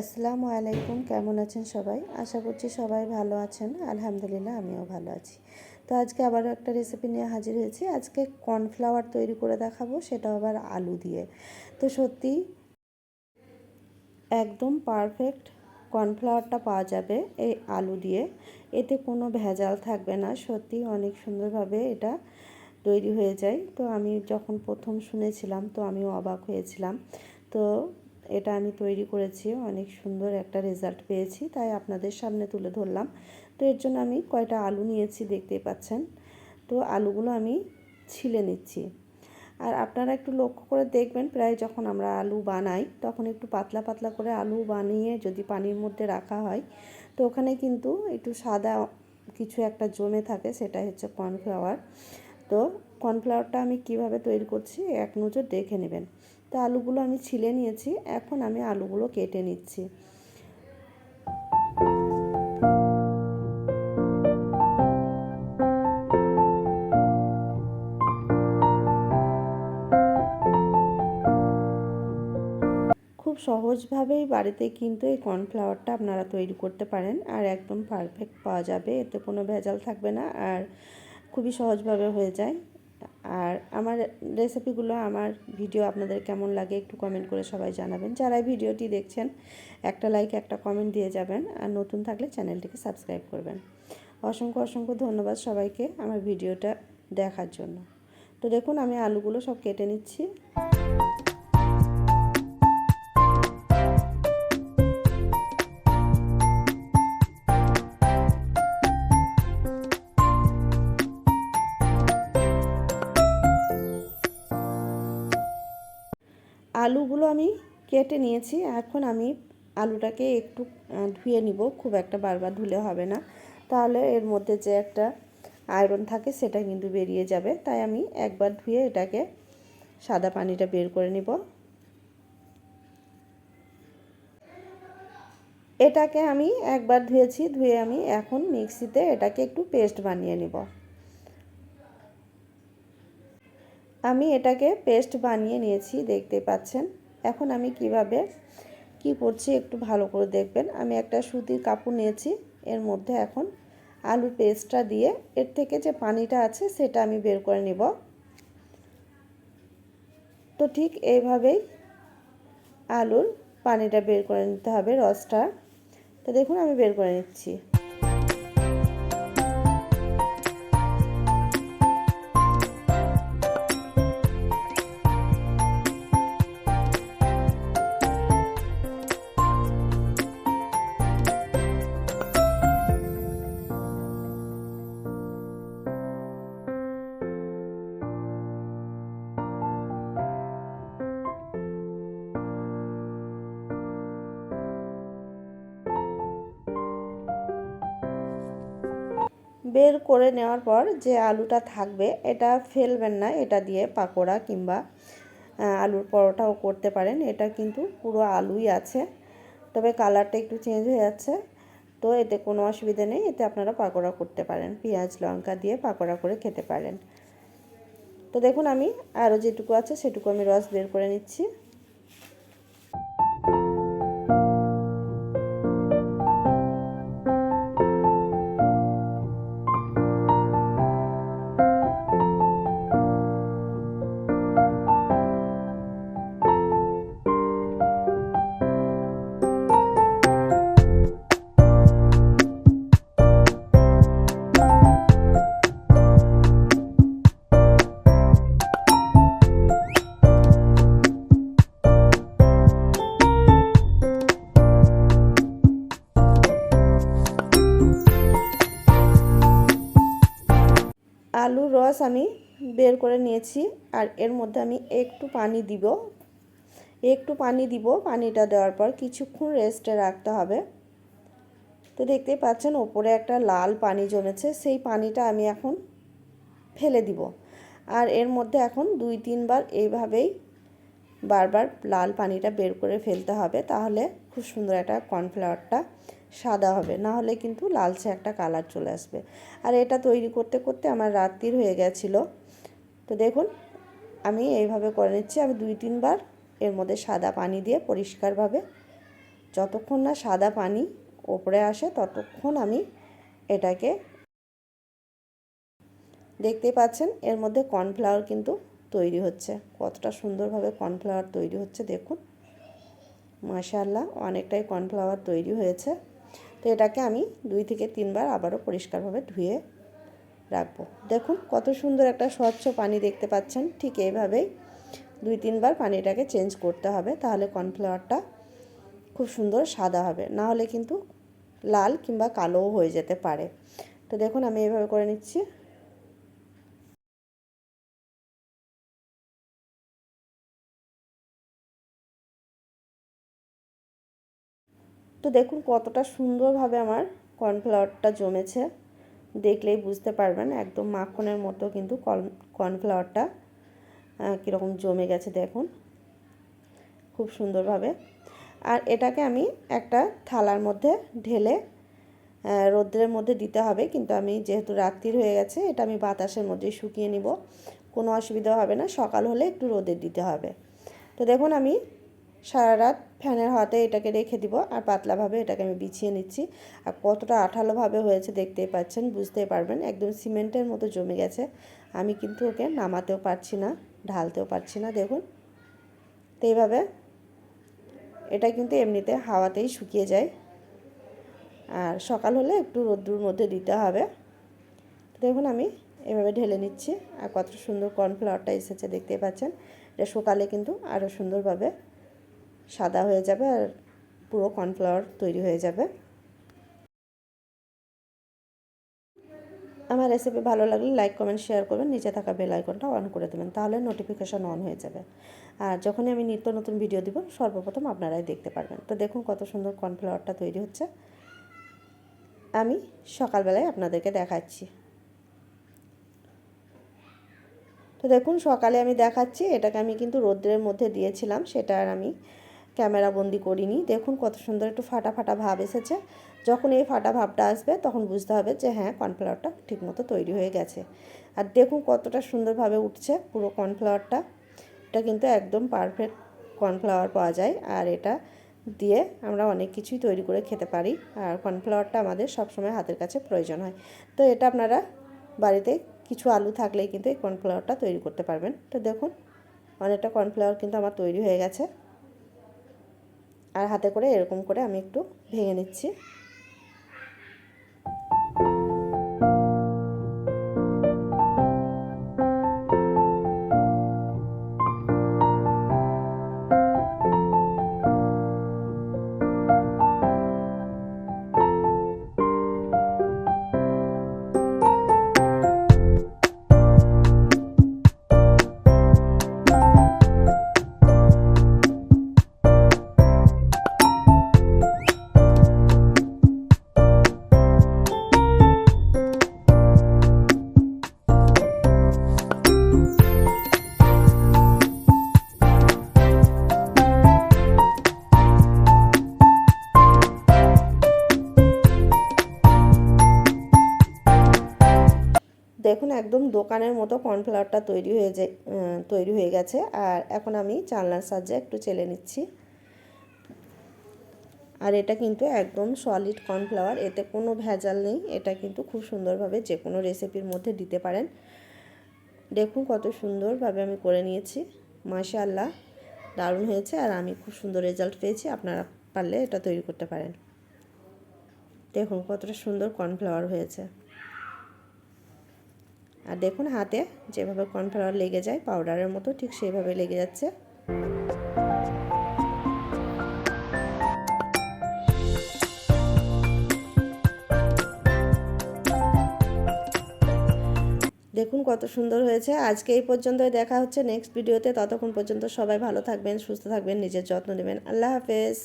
আসসালামু আলাইকুম, কেমন আছেন সবাই? আশা করছি সবাই ভালো আছেন। আলহামদুলিল্লাহ, আমিও ভালো আছি। তো আজকে আবারও একটা রেসিপি নিয়ে হাজির হয়েছি। আজকে কর্নফ্লাওয়ার তৈরি করে দেখাবো সেটা আবার আলু দিয়ে। তো সত্যি একদম পারফেক্ট কর্নফ্লাওয়ারটা পাওয়া যাবে এই আলু দিয়ে। এতে কোনো ভেজাল থাকবে না, সত্যি অনেক সুন্দরভাবে এটা তৈরি হয়ে যায়। তো আমি যখন প্রথম শুনেছিলাম, তো আমিও অবাক হয়েছিলাম। তো এটা আমি তৈরি করেছি, অনেক সুন্দর একটা রেজাল্ট পেয়েছি, তাই আপনাদের সামনে তুলে ধরলাম। তো এর জন্য আমি কয়টা আলু নিয়েছি দেখতেই পাচ্ছেন। তো আলুগুলো আমি ছিলে নিচ্ছি। আর আপনারা একটু লক্ষ্য করে দেখবেন, প্রায় যখন আমরা আলু বানাই, তখন একটু পাতলা পাতলা করে আলু বানিয়ে যদি পানির মধ্যে রাখা হয়, তো ওখানে কিন্তু একটু সাদা কিছু একটা জমে থাকে সেটা হচ্ছে কর্নফ্লাওয়ার তো কর্নফ্লাওয়ারটা আমি কীভাবে তৈরি করছি, এক নজর দেখে নেবেন। তো আলুগুলো আমি ছিলে নিয়েছি, এখন আমি আলুগুলো কেটে নিচ্ছি। খুব সহজভাবেই বাড়িতে কিন্তু এই কর্নফ্লাওয়ারটা আপনারা তৈরি করতে পারেন, আর একদম পারফেক্ট পাওয়া যাবে, এতে কোনো ভেজাল থাকবে না, আর খুবই সহজভাবে হয়ে যায়। আর আমার রেসিপিগুলো আমার ভিডিও আপনাদের কেমন লাগে একটু কমেন্ট করে সবাই জানাবেন। যারা ভিডিওটি দেখছেন, একটা লাইক একটা কমেন্ট দিয়ে যাবেন আর নতুন থাকলে চ্যানেলটিকে সাবস্ক্রাইব করবেন। অসংখ্য অসংখ্য ধন্যবাদ সবাইকে আমার ভিডিওটা দেখার জন্য। তো দেখুন, আমি আলুগুলো সব কেটে নিচ্ছি। আলুগুলো আমি কেটে নিয়েছি। এখন আমি আলুটাকে একটু ধুয়ে নিব। খুব একটা বারবার ধুলে হবে না। তাহলে এর মধ্যে যে একটা আয়রন থাকে সেটা কিন্তু বেরিয়ে যাবে। তাই আমি একবার ধুয়ে এটাকে সাদা পানিটা বের করে নিব। এটাকে আমি একবার ধুয়েছি। ধুয়ে আমি এখন মিক্সিতে এটাকে একটু পেস্ট বানিয়ে নিব। আমি এটাকে পেস্ট বানিয়ে নিয়েছি, দেখতে পাচ্ছেন। এখন আমি কীভাবে, কি করছি একটু ভালো করে দেখবেন। আমি একটা সুতির কাপড় নিয়েছি, এর মধ্যে এখন আলুর পেস্টটা দিয়ে এর থেকে যে পানিটা আছে সেটা আমি বের করে নিব। তো ঠিক এইভাবেই আলুর পানিটা বের করে নিতে হবে, রসটা। তো দেখুন আমি বের করে নিচ্ছি। বের করে নেওয়ার পর যে আলুটা থাকবে, এটা ফেলবেন না, এটা দিয়ে পাকোড়া কিংবা আলুর পরোটাও করতে পারেন। এটা কিন্তু পুরো আলুই আছে, তবে কালারটা একটু চেঞ্জ হয়ে যাচ্ছে। তো এতে কোনো অসুবিধা নেই, এতে আপনারা পাকোড়া করতে পারেন। পেঁয়াজ, লঙ্কা দিয়ে পাকোড়া করে খেতে পারেন। তো দেখুন আমি আরও যেটুকু আছে সেটুকু আমি রস বের করে নিচ্ছি। রস আমি বের করে নিয়েছি আর এর মধ্যে আমি একটু পানি দিব। একটু পানি দিব, পানিটা দেওয়ার পর কিছুক্ষণ রেস্টে রাখতে হবে। তো দেখতেই পাচ্ছেন, ওপরে একটা লাল পানি জমেছে, সেই পানিটা আমি এখন ফেলে দিব। আর এর মধ্যে এখন দুই তিনবার এইভাবেই বারবার লাল পানিটা বের করে ফেলতে হবে, তাহলে খুব সুন্দর একটা কর্নফ্লাওয়ারটা সাদা হবে। না হলে কিন্তু লালচে একটা কালার চলে আসবে। আর এটা তৈরি করতে করতে আমার রাত্রির হয়ে গেছিল। তো দেখুন, আমি এইভাবে করে নিচ্ছি। আমি দুই তিনবার এর মধ্যে সাদা পানি দিয়ে পরিষ্কারভাবে যতক্ষণ না সাদা পানি ওপরে আসে ততক্ষণ আমি এটাকে দেখতে পাচ্ছেন, এর মধ্যে কর্নফ্লাওয়ার কিন্তু তৈরি হচ্ছে। কতটা সুন্দরভাবে কর্নফ্লাওয়ার তৈরি হচ্ছে, দেখুন। মাশাল্লাহ অনেকটাই কর্নফ্লাওয়ার তৈরি হয়েছে। তো এটাকে আমি দুই থেকে তিনবার আবারও পরিষ্কারভাবে ধুয়ে রাখব। দেখুন কত সুন্দর একটা স্বচ্ছ পানি দেখতে পাচ্ছেন, ঠিক এইভাবেই দুই তিনবার পানিটাকে চেঞ্জ করতে হবে, তাহলে কর্নফ্লাওয়ারটা খুব সুন্দর সাদা হবে, না হলে কিন্তু লাল কিংবা কালোও হয়ে যেতে পারে। তো দেখুন আমি এভাবে করে নিচ্ছি। তো দেখুন কতটা সুন্দরভাবে আমার কর্নফ্লাওয়ারটা জমেছে। দেখলেই বুঝতে পারবেন, একদম মাখনের মতো কিন্তু কর্নফ্লাওয়ারটা কীরকম জমে গেছে দেখুন। খুব সুন্দরভাবে। আর এটাকে আমি একটা থালার মধ্যে ঢেলে রোদ্রের মধ্যে দিতে হবে। কিন্তু আমি যেহেতু রাত্রির হয়ে গেছে, এটা আমি বাতাসের মধ্যে শুকিয়ে নিব। কোনো অসুবিধা হবে না, সকাল হলে একটু রোদে দিতে হবে। তো দেখুন আমি সারা রাত ফ্যানের হাতে এটাকে রেখে দিব আর পাতলাভাবে এটাকে আমি বিছিয়ে নিচ্ছি। আর কতটা আঠালোভাবে হয়েছে দেখতেই পাচ্ছেন, বুঝতেই পারবেন, একদম সিমেন্টের মতো জমে গেছে। আমি কিন্তু ওকে নামাতেও পারছি না, ঢালতেও পারছি না, দেখুন। তো এইভাবে এটা কিন্তু এমনিতে হাওয়াতেই শুকিয়ে যায়। আর সকাল হলে একটু রোদ্দুর মধ্যে দিতে হবে। দেখুন আমি এভাবে ঢেলে নিচ্ছি, আর কত সুন্দর কর্নফ্লাওয়ারটা এসেছে, দেখতেই পাচ্ছেন। এটা সকালে কিন্তু আরও সুন্দরভাবে সাদা হয়ে যাবে আর পুরো কর্নফ্লাওয়ার তৈরি হয়ে যাবে। আমার রেসিপি ভালো লাগলে লাইক কমেন্ট শেয়ার করবেন। নিচে থাকা বেল আইকনটা অন করে দেবেন, তাহলে নোটিফিকেশান অন হয়ে যাবে। আর যখনই আমি নিত্য নতুন ভিডিও দিব, সর্বপ্রথম আপনারাই দেখতে পারবেন। তো দেখুন কত সুন্দর কর্নফ্লাওয়ারটা তৈরি হচ্ছে। আমি সকালবেলায় আপনাদেরকে দেখাচ্ছি। তো দেখুন সকালে আমি দেখাচ্ছি, এটাকে আমি কিন্তু রোদ্রের মধ্যে দিয়েছিলাম, সেটা আর আমি ক্যামেরা বন্দি করিনি। দেখুন কত সুন্দর একটু ফাটা ফাটা ভাব এসেছে। যখন এই ফাটা ভাবটা আসবে, তখন বুঝতে হবে যে হ্যাঁ কর্নফ্লাওয়ারটা ঠিকমতো তৈরি হয়ে গেছে। আর দেখুন কতটা সুন্দরভাবে উঠছে পুরো কর্নফ্লাওয়ারটা। এটা কিন্তু একদম পারফেক্ট কর্নফ্লাওয়ার পাওয়া যায়। আর এটা দিয়ে আমরা অনেক কিছুই তৈরি করে খেতে পারি। আর কর্নফ্লাওয়ারটা আমাদের সবসময় হাতের কাছে প্রয়োজন হয়। তো এটা আপনারা বাড়িতে কিছু আলু থাকলেই কিন্তু এই কর্নফ্লাওয়ারটা তৈরি করতে পারবেন। তো দেখুন, অনেকটা কর্নফ্লাওয়ার কিন্তু আমার তৈরি হয়ে গেছে। আর হাতে করে এরকম করে আমি একটু ভেঙে নিচ্ছি। একদম দোকানের মতো কর্নফ্লাওয়ারটা তৈরি হয়ে যায় তৈরি হয়ে গেছে। আর এখন আমি চালনার সাহায্যে একটু চেলে নিচ্ছি। আর এটা কিন্তু একদম সলিড কর্নফ্লাওয়ার, এতে কোনো ভেজাল নেই। এটা কিন্তু খুব সুন্দরভাবে যে কোনো রেসিপির মধ্যে দিতে পারেন। দেখুন কত সুন্দরভাবে আমি করে নিয়েছি। মাশাআল্লাহ, দারুণ হয়েছে। আর আমি খুব সুন্দর রেজাল্ট পেয়েছি। আপনারা পারলে এটা তৈরি করতে পারেন। দেখুন কতটা সুন্দর কর্নফ্লাওয়ার হয়েছে। আর দেখুন হাতে যেভাবে কর্নফ্লাওয়ার লেগে যায়, পাউডারের মতো ঠিক সেইভাবে লেগে যাচ্ছে। দেখুন কত সুন্দর হয়েছে। আজকে এই পর্যন্তই দেখা হচ্ছে নেক্সট ভিডিওতে। ততক্ষণ পর্যন্ত সবাই ভালো থাকবেন, সুস্থ থাকবেন, নিজের যত্ন নেবেন। আল্লাহ হাফেজ।